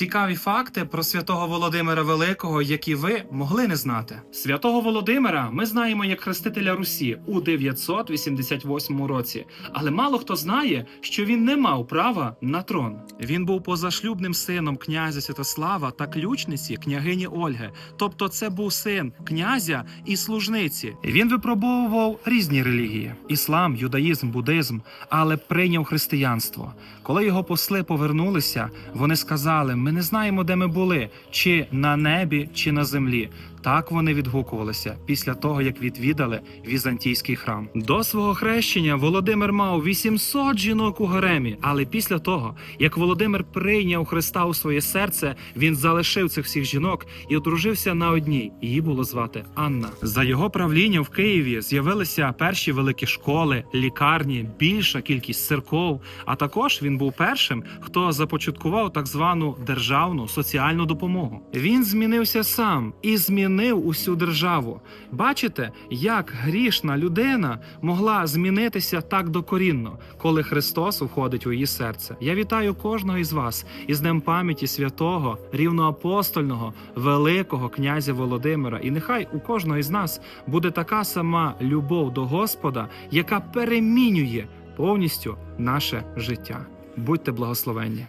Цікаві факти про святого Володимира Великого, які ви могли не знати. Святого Володимира ми знаємо як хрестителя Русі у 988 році, але мало хто знає, що він не мав права на трон. Він був позашлюбним сином князя Святослава та ключниці княгині Ольги. Тобто, це був син князя і служниці. Він випробовував різні релігії: іслам, юдаїзм, буддизм, але прийняв християнство. Коли його посли повернулися, вони сказали: Ми не знаємо, де ми були, чи на небі, чи на землі. Так вони відгукувалися після того, як відвідали візантійський храм. До свого хрещення Володимир мав 800 жінок у гаремі, але після того, як Володимир прийняв Христа у своє серце, він залишив цих всіх жінок і одружився на одній. Її було звати Анна. За його правління в Києві з'явилися перші великі школи, лікарні, більша кількість церков. А також він був першим, хто започаткував так звану державну соціальну допомогу. Він змінився сам і змінив усю державу. Бачите, як грішна людина могла змінитися так докорінно, коли Христос входить у її серце. Я вітаю кожного із вас із Днем пам'яті святого, рівноапостольного, великого князя Володимира. І нехай у кожного із нас буде така сама любов до Господа, яка перемінює повністю наше життя. Будьте благословенні.